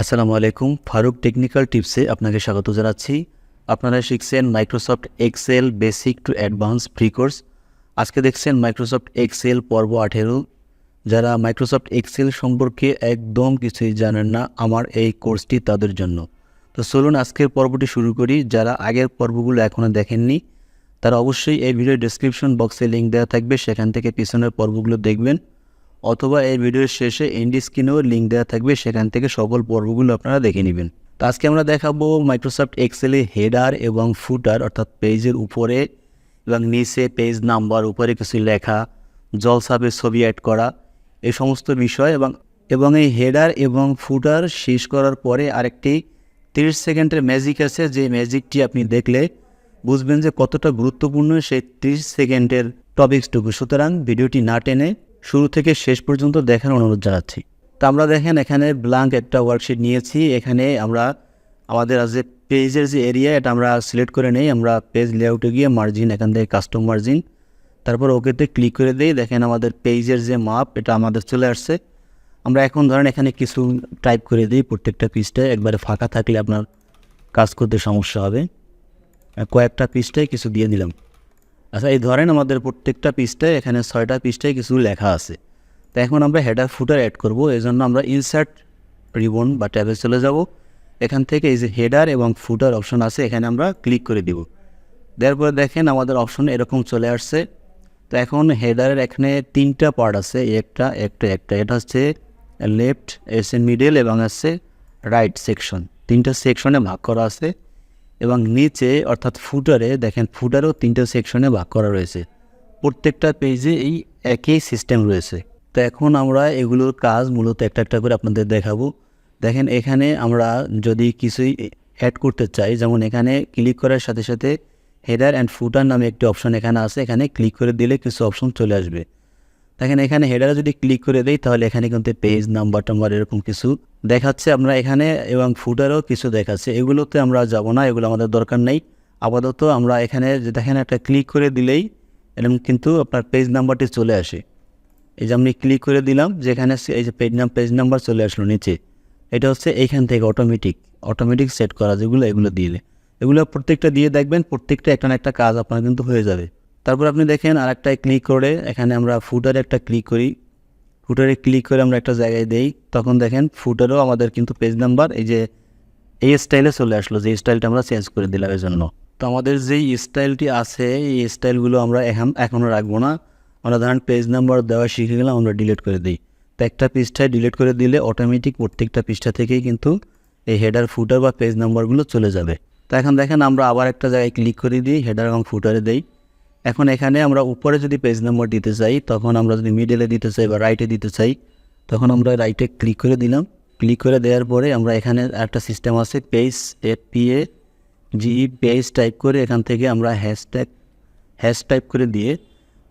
আসসালামু আলাইকুম, ফারুক টেকনিক্যাল টিপসে আপনাকে স্বাগত জানাচ্ছি। আপনারা শিখছেন Microsoft Excel basic to advance free course. আজকে দেখছেন মাইক্রোসফট এক্সেল পর্ব আঠেরো। যারা মাইক্রোসফট এক্সেল সম্পর্কে একদম কিছুই জানেন না, আমার এই কোর্সটি তাদের জন্য। তো চলুন আজকের পর্বটি শুরু করি। যারা আগের পর্বগুলো এখনও দেখেননি, তারা অবশ্যই এই ভিডিও ডেসক্রিপশন বক্সে লিঙ্ক দেওয়া থাকবে। সেখান থেকে পিছনের পর্বগুলো দেখবেন। অথবা এই ভিডিওর শেষে এন্ডি স্ক্রিনেও লিঙ্ক দেওয়া থাকবে, সেখান থেকে সকল পর্বগুলো আপনারা দেখে নেবেন। তো আজকে আমরা দেখাবো মাইক্রোসফট এক্সেলে হেডার এবং ফুটার অর্থাৎ পেজের উপরে এবং নিচে পেজ নাম্বার উপরে কিছু লেখা জলসাবে ছবি অ্যাড করা, এই সমস্ত বিষয় এবং এবং এই হেডার এবং ফুটার শেষ করার পরে আরেকটি তিরিশ সেকেন্ডের ম্যাজিক আছে, যে ম্যাজিকটি আপনি দেখলে বুঝবেন যে কতটা গুরুত্বপূর্ণ সেই তিরিশ সেকেন্ডের টপিক্সটুকু সুতরাং ভিডিওটি না টেনে শুরু থেকে শেষ পর্যন্ত দেখার অনুরোধ জানাচ্ছি। তো আমরা দেখেন এখানে ব্ল্যাঙ্ক একটা ওয়ার্কশিট নিয়েছি। এখানে আমরা আমাদের যে পেজের যে এরিয়া এটা আমরা সিলেক্ট করে নেই। আমরা পেজ লেআউটে গিয়ে মার্জিন এখান থেকে কাস্টম মার্জিন তারপর ওকেতে ক্লিক করে দিই। দেখেন আমাদের পেজের যে মাপ এটা আমাদের চলে আসছে। আমরা এখন ধরেন এখানে কিছু টাইপ করে দিই প্রত্যেকটা পিসটায় একবারে ফাঁকা থাকলে আপনার কাজ করতে সমস্যা হবে। কয়েকটা পিসটায় কিছু দিয়ে দিলাম। আচ্ছা এই ধরেন আমাদের প্রত্যেকটা পিসটায় এখানে ছয়টা পিসটায় কিছু লেখা আছে। তো এখন আমরা হেডার ফুটার অ্যাড করব, এই জন্য আমরা ইনসার্ট রিবন বা ট্যাবে চলে যাব। এখান থেকে এই যে হেডার এবং ফুটার অপশন আছে, এখানে আমরা ক্লিক করে দিব। দেওয়ার পরে দেখেন আমাদের অপশন এরকম চলে আসছে। তো এখন হেডারের এখানে তিনটা পার্ট আছে, একটা একটা একটা। এটা হচ্ছে লেফট এস এন মিডল এবং আছে রাইট সেকশন তিনটা সেকশনে ভাগ করা আছে। এবং নিচে, অর্থাৎ ফুটারে দেখেন ফুটারও তিনটা সেকশনে ভাগ করা রয়েছে। প্রত্যেকটা পেজে এই একই সিস্টেম রয়েছে। তো এখন আমরা এগুলোর কাজ মূলত একটা একটা করে আপনাদের দেখাবো। দেখেন এখানে আমরা যদি কিছুই অ্যাড করতে চাই, যেমন এখানে ক্লিক করার সাথে সাথে হেডার অ্যান্ড ফুটার নামে একটি অপশন এখানে আছে। এখানে ক্লিক করে দিলে কিছু অপশন চলে আসবে। দেখেন এখানে হেডারে যদি ক্লিক করে দেই, তাহলে এখানে কিন্তু পেজ নাম্বার টাম্বার এরকম কিছু দেখাচ্ছে। আমরা এখানে এবং ফুটারও কিছু দেখাচ্ছে। এগুলোতে আমরা যাব না, এগুলো আমাদের দরকার নেই। আপাতত আমরা এখানে যে দেখেন একটা ক্লিক করে দিলেই এরকম কিন্তু আপনার পেজ নাম্বারটি চলে আসে। এই যে আমি ক্লিক করে দিলাম, যেখানে এই যে পেজ নাম পেজ নাম্বার চলে আসলো নিচে। এটা হচ্ছে এইখান থেকে অটোমেটিক অটোমেটিক সেট করা যেগুলো, এগুলো দিলে এগুলো প্রত্যেকটা দিয়ে দেখবেন, প্রত্যেকটা একটা না একটা কাজ আপনার কিন্তু হয়ে যাবে। তারপর আপনি দেখেন আর একটা ক্লিক করে, এখানে আমরা ফুটারে একটা ক্লিক করি। ফুটারে ক্লিক করে আমরা একটা জায়গায় দেই, তখন দেখেন ফুটারও আমাদের কিন্তু পেজ নাম্বার এই যে, এই স্টাইলে চলে আসলো, যে স্টাইলটা আমরা চেঞ্জ করে দিলাম এই জন্য তো আমাদের যেই স্টাইলটি আছে, এই স্টাইলগুলো আমরা এখন এখনও রাখব না। আমরা ধরেন পেজ নাম্বার দেওয়া শিখে গেলাম, আমরা ডিলিট করে দিই। তো একটা পৃষ্ঠায় ডিলিট করে দিলে অটোমেটিক প্রত্যেকটা পৃষ্ঠা থেকেই কিন্তু এই হেডার ফুটার বা পেজ নাম্বারগুলো চলে যাবে। তো এখন দেখেন আমরা আবার একটা জায়গায় ক্লিক করে দিই হেডার এবং ফুটারে দেই। এখন এখানে আমরা উপরে যদি পেজ নাম্বার দিতে চাই, তখন আমরা যদি মিডলে দিতে চাই বা রাইটে দিতে চাই, তখন আমরা রাইটে ক্লিক করে দিলাম। ক্লিক করে দেওয়ার পরে আমরা এখানে একটা সিস্টেম আছে page F P A G page type করে এখান থেকে আমরা হ্যাশট্যাগ হ্যাশ টাইপ করে দিয়ে,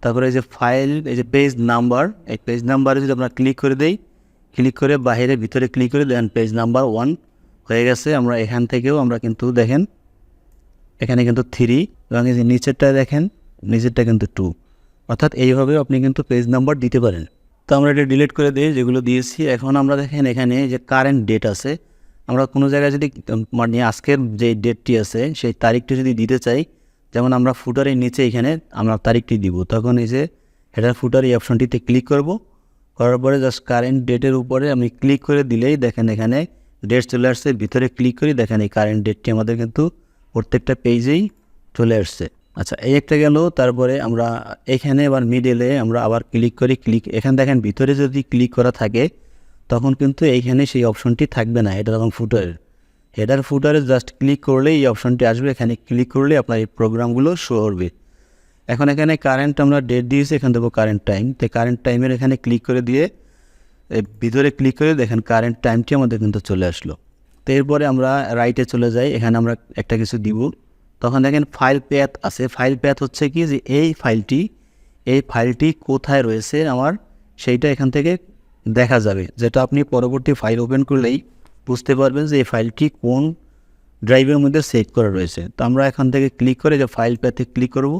তারপরে এই যে ফাইল এই যে পেজ নাম্বার এই পেজ নাম্বারে যদি আমরা ক্লিক করে দেই ক্লিক করে বাইরে ভিতরে ক্লিক করে দেন পেজ নাম্বার ওয়ান হয়ে গেছে। আমরা এখান থেকেও আমরা কিন্তু দেখেন, এখানে কিন্তু থ্রি এবং এই যে নিচেরটা দেখেন নিচেরটা কিন্তু টু অর্থাৎ এইভাবেও আপনি কিন্তু পেজ নাম্বার দিতে পারেন। তো আমরা এটা ডিলিট করে দিই, যেগুলো দিয়েছি। এখন আমরা দেখেন এখানে যে কারেন্ট ডেট আছে, আমরা কোনো জায়গায় যদি মানে আজকের যে ডেটটি আছে, সেই তারিখটি যদি দিতে চাই, যেমন আমরা ফুটারের নিচে এখানে আমরা তারিখটি দিব। তখন এই যে হেডার ফুটার এই অপশনটিতে ক্লিক করব। করার পরে জাস্ট কারেন্ট ডেটের উপরে আমি ক্লিক করে দিলেই দেখেন এখানে ডেট চলে আসছে। ভিতরে ক্লিক করি, দেখেন এই কারেন্ট ডেটটি আমাদের কিন্তু প্রত্যেকটা পেজেই চলে আসছে। আচ্ছা এই একটা গেল, তারপরে আমরা এখানে এবার মিডলে আমরা আবার ক্লিক করি ক্লিক এখানে দেখেন ভিতরে যদি ক্লিক করা থাকে, তখন কিন্তু এইখানে সেই অপশনটি থাকবে না এটা তখন ফুটারের হেডার ফুটারে জাস্ট ক্লিক করলে এই অপশনটি আসবে, এখানে ক্লিক করলে আপনার এই প্রোগ্রামগুলো শো করবে এখন এখানে কারেন্ট আমরা ডেট দিয়েছি, এখানে দেবো কারেন্ট টাইম তো কারেন্ট টাইমের এখানে ক্লিক করে দিয়ে ভিতরে ক্লিক করে দেখেন কারেন্ট টাইমটি আমাদের কিন্তু চলে আসলো। তো এরপরে আমরা রাইটে চলে যাই, এখানে আমরা একটা কিছু দিব। তখন দেখেন ফাইল প্যাথ আছে। ফাইল প্যাথ হচ্ছে কি যে এই ফাইলটি এই ফাইলটি কোথায় রয়েছে আমার সেইটা এখান থেকে দেখা যাবে। যেটা আপনি পরবর্তী ফাইল ওপেন করলেই বুঝতে পারবেন যে এই ফাইলটি কোন ড্রাইভের মধ্যে সেভ করা রয়েছে। তো আমরা এখান থেকে ক্লিক করে যে ফাইল প্যাথে ক্লিক করব।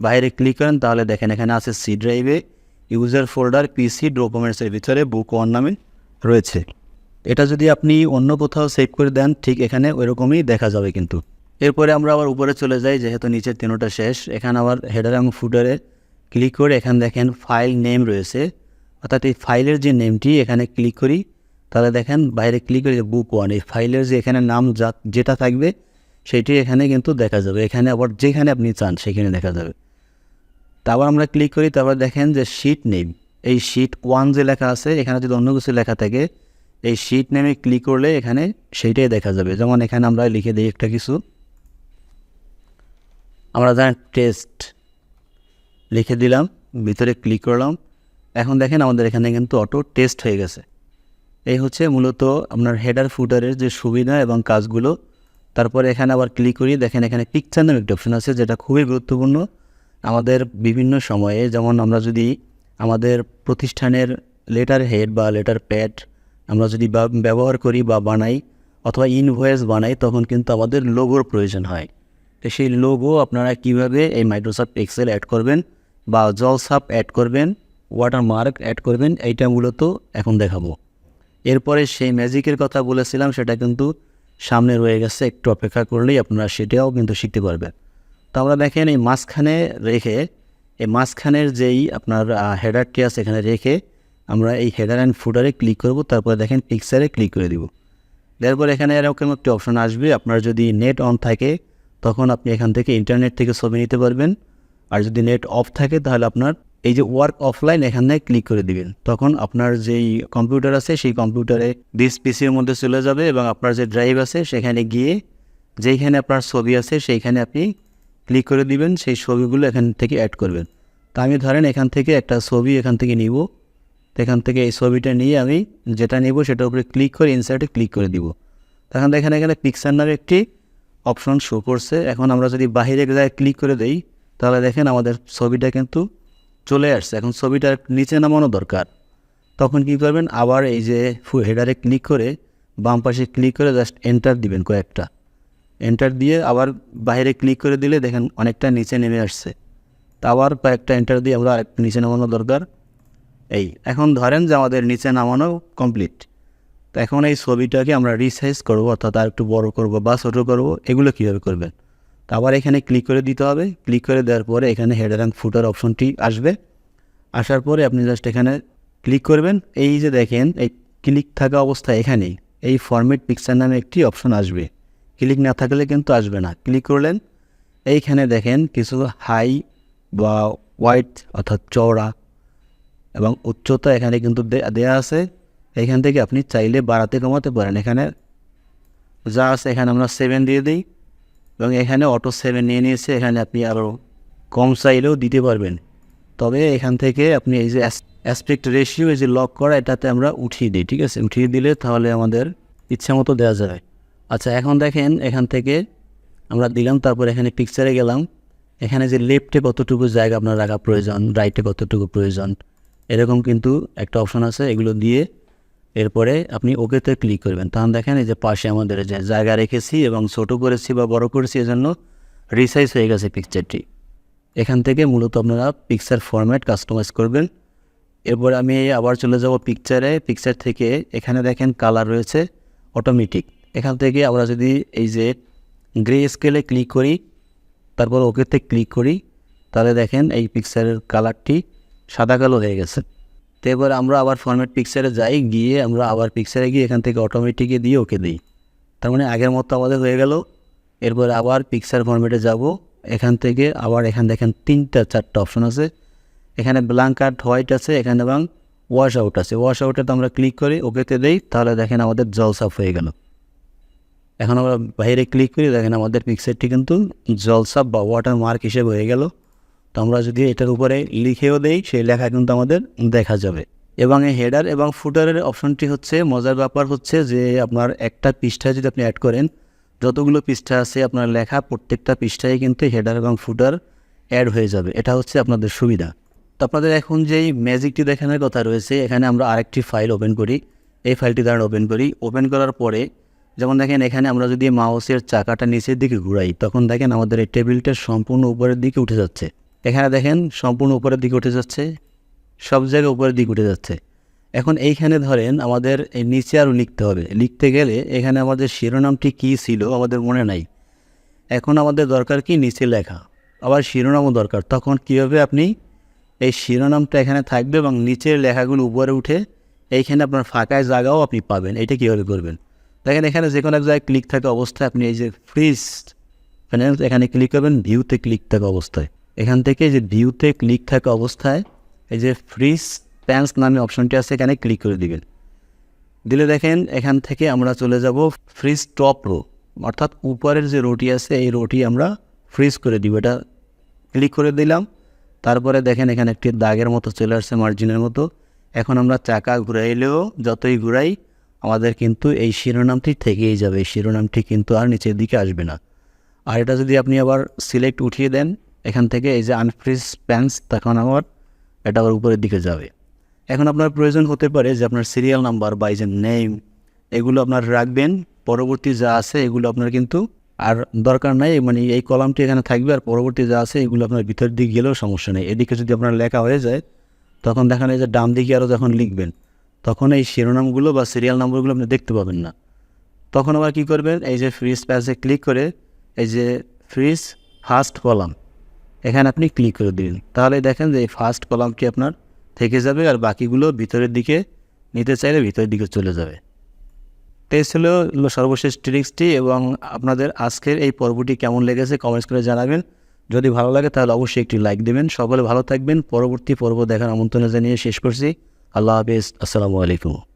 বাইরে ক্লিক করেন, তাহলে দেখেন এখানে আছে সি ড্রাইভে ইউজার ফোল্ডার পিসি ডকুমেন্টসের ভিতরে বুক ওয়ান নামে রয়েছে। এটা যদি আপনি অন্য কোথাও সেভ করে দেন, ঠিক এখানে ওইরকমই দেখা যাবে কিন্তু। এরপরে আমরা আবার উপরে চলে যাই, যেহেতু নিচের তিনোটা শেষ। এখানে আবার হেডার এবং ফুটারে ক্লিক করে এখানে দেখেন ফাইল নেম রয়েছে। অর্থাৎ এই ফাইলের যে নেমটি এখানে ক্লিক করি, তাহলে দেখেন বাইরে ক্লিক করে বুক ওয়ান এই ফাইলের যে এখানে নাম যা, যেটা থাকবে, সেটি এখানে কিন্তু দেখা যাবে। এখানে আবার যেখানে আপনি চান, সেখানে দেখা যাবে। তারপর আমরা ক্লিক করি, তারপর দেখেন যে শিট নেম এই শিট ওয়ান যে লেখা আছে, এখানে যদি অন্য কিছু লেখা থাকে, এই শিট নেমে ক্লিক করলে এখানে সেইটাই দেখা যাবে। যেমন এখানে আমরা লিখে দিই একটা কিছু। আমরা জানেন টেস্ট লিখে দিলাম, ভিতরে ক্লিক করলাম। এখন দেখেন আমাদের এখানে কিন্তু অটো টেস্ট হয়ে গেছে। এই হচ্ছে মূলত আপনার হেডার ফুটারের যে সুবিধা এবং কাজগুলো। তারপরে এখানে আবার ক্লিক করি, দেখেন এখানে পিকচার নামে একটা অপশন আছে, যেটা খুবই গুরুত্বপূর্ণ। আমাদের বিভিন্ন সময়ে যেমন আমরা যদি আমাদের প্রতিষ্ঠানের লেটার হেড বা লেটার প্যাড আমরা যদি ব্যবহার করি বা বানাই অথবা ইনভয়েস বানাই, তখন কিন্তু আমাদের লোগোর প্রয়োজন হয়। তো সেই লোগো আপনারা কীভাবে এই মাইক্রোসফট এক্সেল অ্যাড করবেন বা জলসাপ অ্যাড করবেন ওয়াটারমার্ক অ্যাড করবেন, এইটা মূলত এখন দেখাবো। এরপরে সেই ম্যাজিকের কথা বলেছিলাম, সেটা কিন্তু সামনে রয়ে গেছে, একটু অপেক্ষা করলেই আপনারা সেটাও কিন্তু শিখতে পারবেন। তো আমরা দেখেন এই মাঝখানে রেখে, এই মাঝখানের যেই আপনার হেডারটি আছে এখানে রেখে আমরা এই হেডার অ্যান্ড ফুটারে ক্লিক করব, তারপরে দেখেন পিকচারে ক্লিক করে দিব। তারপর এখানে এরকম একটি অপশন আসবে, আপনার যদি নেট অন থাকে তখন আপনি এখান থেকে ইন্টারনেট থেকে ছবি নিতে পারবেন। আর যদি নেট অফ থাকে, তাহলে আপনার এই যে ওয়ার্ক অফলাইন এখানে ক্লিক করে দিবেন। তখন আপনার যেই কম্পিউটার আছে, সেই কম্পিউটারে ডিস পিসির মধ্যে চলে যাবে এবং আপনার যে ড্রাইভ আছে, সেখানে গিয়ে যেইখানে আপনার ছবি আছে, সেইখানে আপনি ক্লিক করে দিবেন, সেই ছবিগুলো এখান থেকে অ্যাড করবেন। তা আমি ধরেন এখান থেকে একটা ছবি এখান থেকে নিব। এখান থেকে এই ছবিটা নিয়ে আমি যেটা নেব, সেটার উপরে ক্লিক করে ইনসার্টে ক্লিক করে দিব। তখন দেখেন এখানে পিকচার নামে একটি অপশন শো করছে। এখন আমরা যদি বাহিরে জায়গায় ক্লিক করে দেই, তাহলে দেখেন আমাদের ছবিটা কিন্তু চলে আসছে। এখন ছবিটার নিচে নামানো দরকার। তখন কি করবেন? আবার এই যে ফু হেডারে ক্লিক করে বাম পাশে ক্লিক করে জাস্ট এন্টার দিবেন কয়েকটা। এন্টার দিয়ে আবার বাইরে ক্লিক করে দিলে দেখেন অনেকটা নিচে নেমে আসছে। তা আবার কয়েকটা এন্টার দিয়ে আমরা আরেকটা নিচে নামানো দরকার। এই, এখন ধরেন যে আমাদের নিচে নামানো কমপ্লিট তো এখন এই ছবিটাকে আমরা রিসাইজ করব, অর্থাৎ আর একটু বড় করব বা ছোটো করব, এগুলো কীভাবে করবেন? তো আবার এখানে ক্লিক করে দিতে হবে। ক্লিক করে দেওয়ার পরে এখানে হেডার অ্যান্ড ফুটার অপশনটি আসবে। আসার পরে আপনি জাস্ট এখানে ক্লিক করবেন। এই যে দেখেন, এই ক্লিক থাকা অবস্থায় এখানেই। এই ফরম্যাট পিকচার নামে একটি অপশন আসবে। ক্লিক না থাকলে কিন্তু আসবে না। ক্লিক করলেন। এইখানে দেখেন কিছু হাই বা হোয়াইট অর্থাৎ চওড়া এবং উচ্চতা এখানে কিন্তু দেয়া আছে। এখান থেকে আপনি চাইলে বাড়াতে কমাতে পারেন। এখানে যা আছে এখানে আমরা সেভেন দিয়ে দিই এবং এখানে অটো সেভেন নিয়ে নিয়েছে। এখানে আপনি আরও কম চাইলেও দিতে পারবেন। তবে এখান থেকে আপনি এই যে অ্যাসপেক্ট রেশিও এই যে লক করা, এটাতে আমরা উঠিয়ে দিই, ঠিক আছে? উঠিয়ে দিলে তাহলে আমাদের ইচ্ছা মতো দেওয়া যাবে আচ্ছা এখন দেখেন এখান থেকে আমরা দিলাম, তারপর এখানে পিকচারে গেলাম। এখানে যে লেফটে কতটুকু জায়গা আপনার রাখা প্রয়োজন রাইটে কতটুকু প্রয়োজন, এরকম কিন্তু একটা অপশন আছে। এগুলো দিয়ে এরপরে আপনি ওকেতে ক্লিক করবেন। তখন দেখেন এই যে পাশে আমাদের যে জায়গা রেখেছি এবং ছোটো করেছি বা বড় করেছি এজন্য রিসাইজ হয়ে গেছে পিকচারটি এখান থেকে মূলত আপনারা পিকচার ফরম্যাট কাস্টমাইজ করবেন। এরপর আমি আবার চলে যাব পিকচারে পিকচার থেকে এখানে দেখেন কালার রয়েছে অটোমেটিক এখান থেকে আমরা যদি এই যে গ্রে স্কেলে ক্লিক করি, তারপর ওকেতে ক্লিক করি, তাহলে দেখেন এই পিকচারের কালারটি সাদা কালো হয়ে গেছে। তো এবার আমরা আবার ফরম্যাট পিকচারে যাই, গিয়ে আমরা আবার পিকচারে গিয়ে এখান থেকে অটোমেটিকে দিয়ে ওকে দিই। তার মানে আগের মতো আমাদের হয়ে গেল। এরপর আবার পিকচার ফরম্যাটে যাব। এখান থেকে আবার এখান দেখেন তিনটা, চারটা অপশন আছে। এখানে ব্ল্যাঙ্ক আর হোয়াইট আছে, এখানে এবং ওয়াশ আউট আছে। ওয়াশ আউটে তো আমরা ক্লিক করি ওকেতে দেই। তাহলে দেখেন আমাদের জল সাফ হয়ে গেল। এখন আমরা বাইরে ক্লিক করি, দেখেন আমাদের পিকচারটি কিন্তু জল জলসাপ বা ওয়াটার মার্ক হিসেবে হয়ে গেল। আমরা যদি এটার উপরে লিখেও দেই, সেই লেখা কিন্তু আমাদের দেখা যাবে। এবং এই হেডার এবং ফুটারের অপশনটি হচ্ছে, মজার ব্যাপার হচ্ছে যে আপনার একটা পৃষ্ঠায় যদি আপনি অ্যাড করেন, যতগুলো পৃষ্ঠা আছে আপনার লেখা, প্রত্যেকটা পৃষ্ঠায় কিন্তু হেডার এবং ফুটার অ্যাড হয়ে যাবে। এটা হচ্ছে আপনাদের সুবিধা। তো আপনাদের এখন যেই ম্যাজিকটি দেখানোর কথা রয়েছে, এখানে আমরা আরেকটি ফাইল ওপেন করি। এই ফাইলটি দ্বারা ওপেন করি। ওপেন করার পরে, যেমন দেখেন, এখানে আমরা যদি মাউসের চাকাটা নিচের দিকে ঘুরাই, তখন দেখেন আমাদের এই টেবিলটা সম্পূর্ণ উপরের দিকে উঠে যাচ্ছে। এখানে দেখেন সম্পূর্ণ উপরের দিকে উঠে যাচ্ছে, সব জায়গায় উপরের দিকে উঠে যাচ্ছে। এখন এইখানে ধরেন আমাদের এই নিচে আরও লিখতে হবে। লিখতে গেলে এখানে আমাদের শিরোনামটি কী ছিল আমাদের মনে নাই। এখন আমাদের দরকার কি? নিচে লেখা। আবার শিরোনামও দরকার। তখন কীভাবে আপনি এই শিরোনামটা এখানে থাকবে এবং নিচের লেখাগুলো উপরে উঠে এইখানে আপনার ফাঁকায় জায়গাও আপনি পাবেন। এটা কীভাবে করবেন? দেখেন এখানে যে কোনো এক জায়গায় ক্লিক থাকা অবস্থায় আপনি এই যে ফ্রিজ ফাইন্যান্স এখানে ক্লিক করবেন ভিউতে ক্লিক থাকা অবস্থায়। এখান থেকে যে ভিউতে ক্লিক থাকা অবস্থায় এই যে ফ্রিজ প্যান্স নামে অপশনটি আছে, এখানে ক্লিক করে দিবেন। দিলে দেখেন এখান থেকে আমরা চলে যাব ফ্রিজ টপ রো অর্থাৎ উপরের যে রোটি আছে, এই রোটি আমরা ফ্রিজ করে দিব। এটা ক্লিক করে দিলাম। তারপরে দেখেন এখানে একটি দাগের মতো চলে আসছে মার্জিনের মতো। এখন আমরা চাকা ঘুরাইলেও যতই ঘুরাই, আমাদের কিন্তু এই শিরোনামটি থেকেই যাবে। এই শিরোনামটি কিন্তু আর নিচের দিকে আসবে না। আর এটা যদি আপনি আবার সিলেক্ট উঠিয়ে দেন এখান থেকে এই যে আনফ্রিজ প্যান্স তখন আমার, এটা আবার উপরের দিকে যাবে। এখন আপনার প্রয়োজন হতে পারে যে আপনার সিরিয়াল নাম্বার বা এই যে নেম এগুলো আপনার রাখবেন। পরবর্তী যা আছে, এগুলো আপনার কিন্তু আর দরকার নাই। মানে এই কলামটি এখানে থাকবে আর পরবর্তী যা আছে, এগুলো আপনার ভিতর দিকে গেলেও সমস্যা নেই। এদিকে যদি আপনার লেখা হয়ে যায়, তখন দেখেন এই যে ডান দিকে আরও যখন লিখবেন, তখন এই শিরোনামগুলো বা সিরিয়াল নাম্বারগুলো আপনি দেখতে পাবেন না। তখন আবার কী করবেন? এই যে ফ্রিজ প্যাসে ক্লিক করে এই যে ফ্রিজ ফার্স্ট কলাম এখানে আপনি ক্লিক করে দিন তাহলে দেখেন যে এই ফার্স্ট কলামটি আপনার? থেকে যাবে আর বাকিগুলো ভিতরের দিকে নিতে চাইলে ভিতরের দিকে চলে যাবে। তো এই ছিল সর্বশেষ ট্রিক্সটি এবং আপনাদের আজকের এই পর্বটি কেমন লেগেছে কমেন্টস করে জানাবেন। যদি ভালো লাগে তাহলে অবশ্যই একটি লাইক দেবেন। সকলে ভালো থাকবেন। পরবর্তী পর্ব দেখার আমন্ত্রণ জানিয়ে শেষ করছি। আল্লাহ হাফিজ। আসসালামু আলাইকুম।